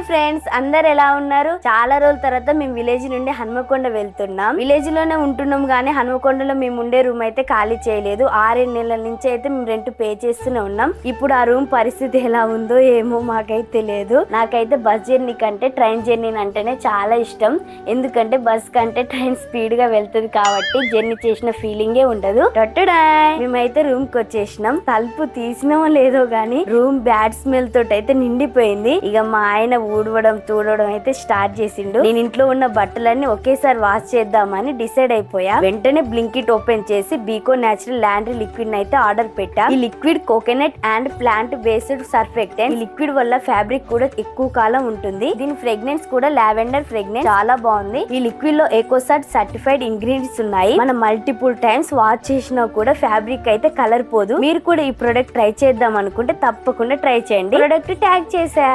Hi friends అందరు ఎలా ఉన్నారు? చాలా రోజుల తర్వాత మేము విలేజ్ నుండి హనుమకొండ వెళ్తున్నాం. విలేజ్లోనే ఉంటున్నాం కానీ హనుమకొండలో మేము ఉండే రూమ్ అయితే ఖాళీ చేయలేదు. ఆరేడు నెలల నుంచి అయితే మేము రెంట్ పే చేస్తూనే ఉన్నాం. ఇప్పుడు ఆ రూమ్ పరిస్థితి ఎలా ఉందో ఏమో మాకైతే తెలియదు నాకైతే బస్ జర్నీ కంటే ట్రైన్ జర్నీ అంటేనే చాలా ఇష్టం. ఎందుకంటే బస్ కంటే ట్రైన్ స్పీడ్గా వెళ్తుంది కాబట్టి జర్నీ చేసిన ఫీలింగే ఉండదు. మేమైతే రూమ్కి వచ్చేసినాం. తలుపు తీసినామో లేదో గానీ రూమ్ బ్యాడ్ స్మెల్ తోటి అయితే నిండిపోయింది. ఇక మా ఆయన ఊడవడం తూడవడం అయితే స్టార్ట్ చేసిండు. నేను ఇంట్లో ఉన్న బట్టలన్నీ ఒకేసారి వాష్ చేద్దామని డిసైడ్ అయిపోయా. వెంటనే బ్లింకిట్ ఓపెన్ చేసి బీకో న్యాచురల్ లాండ్రీ లిక్విడ్ అయితే ఆర్డర్ పెట్టా. ఈ liquid coconut and plant based surfactant ఈ లిక్విడ్ వల్ల ఫ్యాబ్రిక్ కూడా ఎక్కువ కాలం ఉంటుంది. దీని ఫ్రెగ్నెన్స్ కూడా లావెండర్ ఫ్రెగ్నెన్స్ చాలా బాగుంది. ఈ లిక్విడ్లో ఎకోసాట్ సర్టిఫైడ్ ఇంగ్రీడియంట్స్ ఉన్నాయి. మనం మల్టిపుల్ టైమ్స్ వాష్ చేసినా కూడా ఫ్యాబ్రిక్ అయితే కలర్ పోదు. మీరు కూడా ఈ ప్రొడక్ట్ ట్రై చేద్దాం అనుకుంటే తప్పకుండా ట్రై చేయండి. ప్రొడక్ట్ ట్యాగ్ చేసా.